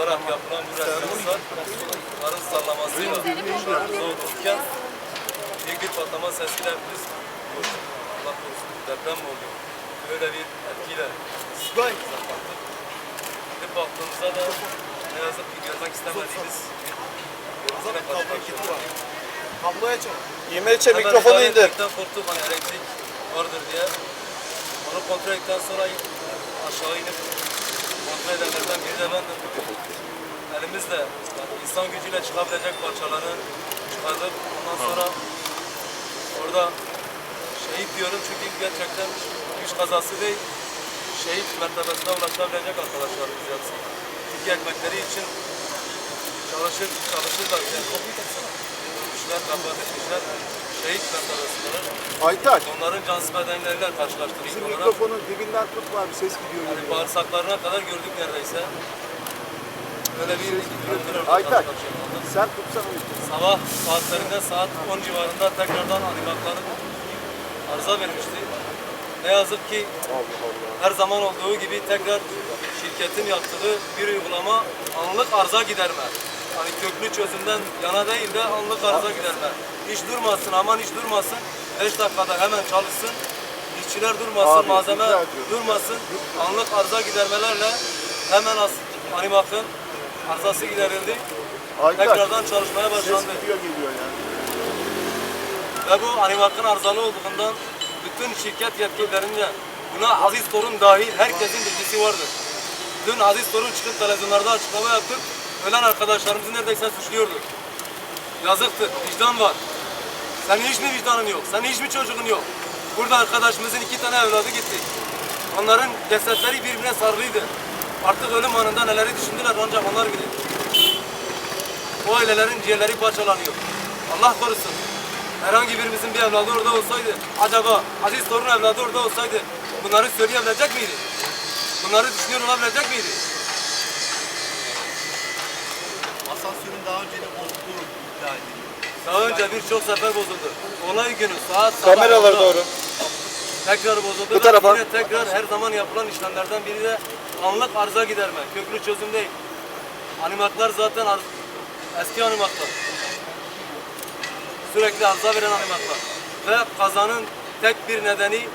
olarak yapılan bu restoranlar karın sallamasıyla soğutulurken büyük bir patlama sesiyle biz. Allah korusun deprem mi oluyor? Böyle bir etkiyle zapattık. Gidip baktığımızda da ne yazık ki görmek istemediğimiz bir. Kabloya çal. İmeçe Hemen mikrofonu indir. etmekten korktuk hani elektrik vardır diye. Onu kontrol ettikten sonra aşağı inip kontrol edenlerden biri de bendim. Elimizle yani insan gücüyle çıkabilecek parçaları çıkardık. Ondan sonra orada şehit diyorum çünkü gerçekten güç kazası değil. Şehit mertebesine ulaşabilecek arkadaşlarımız yapsın. Türk ekmekleri için çalışır, çalışırlar. Yani güçler, vefat etmişler. Şehit. Aytaç. Onların cansız bedenleriyle karşılaştık Şu ilk olarak. mikrofonun dibinden tut var bir ses gidiyor. Yani geliyor. bağırsaklarına kadar gördük neredeyse. Böyle bir Aytaç. Sen tutsana mikrofonu. Sabah saatlerinde saat 10 civarında tekrardan animatların arıza vermişti. Ne yazık ki her zaman olduğu gibi tekrar şirketin yaptığı bir uygulama anlık arıza giderme. Hani köklü çözümden yana değil de anlık arıza giderme. Hiç durmasın aman hiç durmasın. 5 dakikada hemen çalışsın. İşçiler durmasın, Abi, malzeme rica ediyorum. durmasın. Anlık arıza gidermelerle hemen as animakın arızası giderildi. Aytaç. Tekrardan çalışmaya Ses başlandı. gidiyor geliyor yani. Ve bu animakın arızalı olduğundan bütün şirket yetkililerinde buna Aziz Torun dahil herkesin bilgisi vardır. Dün Aziz Torun çıkıp televizyonlarda açıklama yaptık. Ölen arkadaşlarımızı neredeyse suçluyordu. Yazıktır, vicdan var. Senin hiç mi vicdanın yok? Senin hiç mi çocuğun yok? Burada arkadaşımızın iki tane evladı gitti. Onların cesetleri birbirine sarılıydı. Artık ölüm anında neleri düşündüler ancak onlar bilir. O ailelerin ciğerleri parçalanıyor. Allah korusun. Herhangi birimizin bir evladı orada olsaydı, acaba Aziz Torun evladı orada olsaydı bunları söyleyebilecek miydi? Bunları düşünüyor olabilecek miydi? Asansörün daha önce de bozulduğu iddia ediliyor. Daha önce birçok sefer bozuldu. Olay günü saat sabah Kameralar doğru. Tekrar bozuldu. Bu ve tarafa. Yine tekrar her zaman yapılan işlemlerden biri de anlık arıza giderme. Köklü çözüm değil. Animaklar zaten ar- eski animaklar. Sürekli arıza veren animaklar. Ve kazanın tek bir nedeni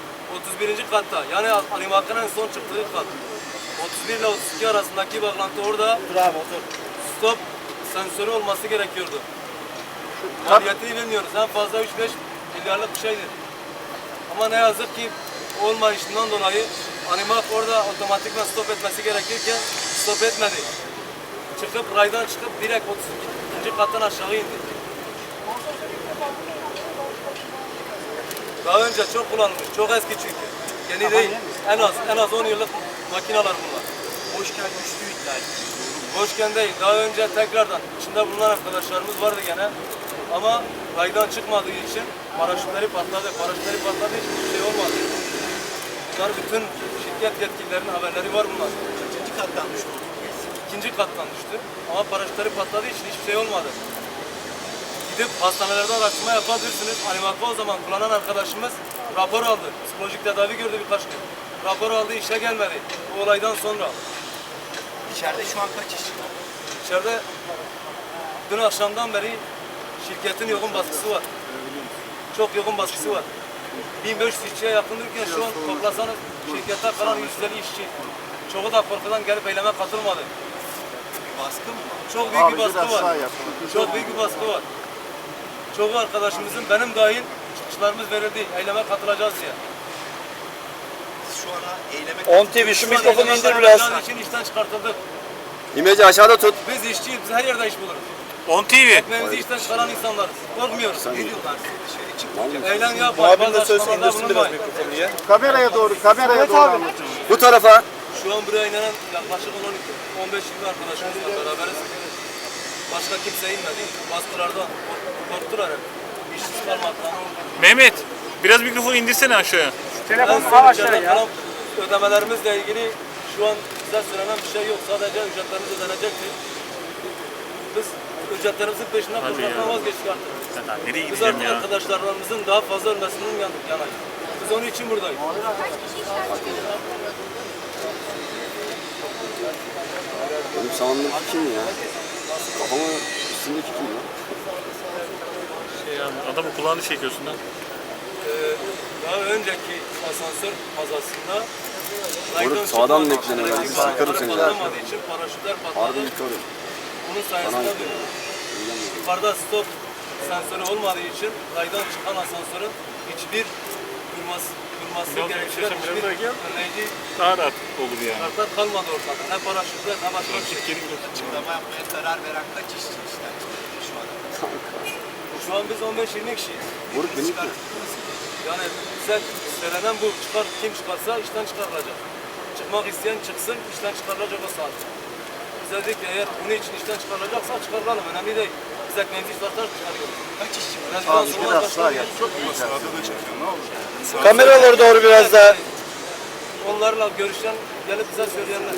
31. katta. Yani animakın en son çıktığı kat. 31 ile 32 arasındaki bağlantı orada Bravo stop sensörü olması gerekiyordu. Maliyetini bilmiyoruz. En fazla 3-5 milyarlık bir şeydir. Ama ne yazık ki olmayışından dolayı animak orada otomatikman stop etmesi gerekirken stop etmedi. Çıkıp raydan çıkıp direkt 32. kattan aşağı indi. Daha önce çok kullanılmış, çok eski çünkü. Yeni değil. En az en az 10 yıllık makineler bunlar. Boşken düştüğü iddia ediliyor. Boşken değil, daha önce tekrardan içinde bulunan arkadaşlarımız vardı gene. Ama raydan çıkmadığı için paraşütleri patladı. Paraşütleri patladığı için hiçbir şey olmadı. Bunlar bütün şirket yetkililerinin haberleri var bunlar. Kaçıncı kattan düştü? İkinci kattan düştü. Ama paraşütleri patladığı için hiçbir şey olmadı. Gidip hastanelerde araştırma yapabilirsiniz. Animakı o zaman kullanan arkadaşımız rapor aldı. Psikolojik tedavi gördü birkaç gün. Rapor aldı, işe gelmedi. Bu olaydan sonra. İçeride şu an kaç işçi var? İçeride dün akşamdan beri şirketin yoğun baskısı var. Çok yoğun baskısı var. 1500 işçiye yakındırken şu an toplasanız şirkette kalan 150 işçi. Çoğu da korkudan gelip eyleme katılmadı. Baskı mı? Çok büyük bir baskı var. Çok büyük bir baskı var. Çoğu arkadaşımızın benim dahil çıkışlarımız verildi. Eyleme katılacağız diye. Siz şu ana eyleme 10 TV şu mikrofonu indir biraz. için işten çıkartıldık. İmeci aşağıda tut. Biz işçiyiz, biz her yerde iş buluruz. 10 TV. Ekmeğimizi işten çıkaran insanlarız. Korkmuyoruz. ne diyorlar çıkmayacak? Eylem yapmayın. Muhabir de söz indirsin biraz mikrofonu ya. Kameraya doğru, kameraya doğru anlatın. Bu tarafa. Şu an buraya inen yaklaşık 12, 15-20 arkadaşımızla beraberiz. Başka kimse inmedi. Baskılardan kork- korktular hep. İşsiz kalmaktan. Mehmet biraz mikrofonu indirsene aşağıya. Telefon aşağıya ya. Ödemelerimizle ilgili şu an bize söylenen bir şey yok. Sadece ücretlerimiz ödenecektir. Biz ücretlerimizin peşinden Hadi koşmaktan ya. vazgeçtik artık. Ya nereye Biz gideceğim artık ya? arkadaşlarımızın daha fazla ölmesinden yan- yanayız. Biz onun için buradayız. Sağındaki kim ya? Kafama üstündeki kim ya? Şey yani adamın kulağını çekiyorsun lan. Daha önceki asansör kazasında Oğlum sağdan bekleniyor? Ben sıkarım seni ya. patlamadığı için paraşütler patladı. Harbi yıkarım. Bunun sayesinde Bana- dönüyor. Yukarıda stop sensörü olmadığı için raydan çıkan asansörün hiçbir durması, durması Biraz gerektiren hiçbir biraz daha gel. önleyici Daha rahat olur yani. kartlar kalmadı ortada. Ne paraşütler ne başka bir şey. Açıklama yapmaya karar veren kaç işçi işten şu an? Şu an biz 15-20 kişiyiz. Moruk beni ki. Yani bize söylenen bu. Çıkar, kim çıkarsa işten çıkarılacak. Çıkmak isteyen çıksın, işten çıkarılacak o saat. Bize dedik ki eğer bunun için işten çıkarılacaksa çıkarılalım. Önemli değil. Biz ekmeğimizi çıkartar çıkarıyoruz. Kaç işçi var? Abi biraz bir yap. Çok iyi. Kameralara doğru biraz daha. Onlarla görüşen gelip bize söyleyenler.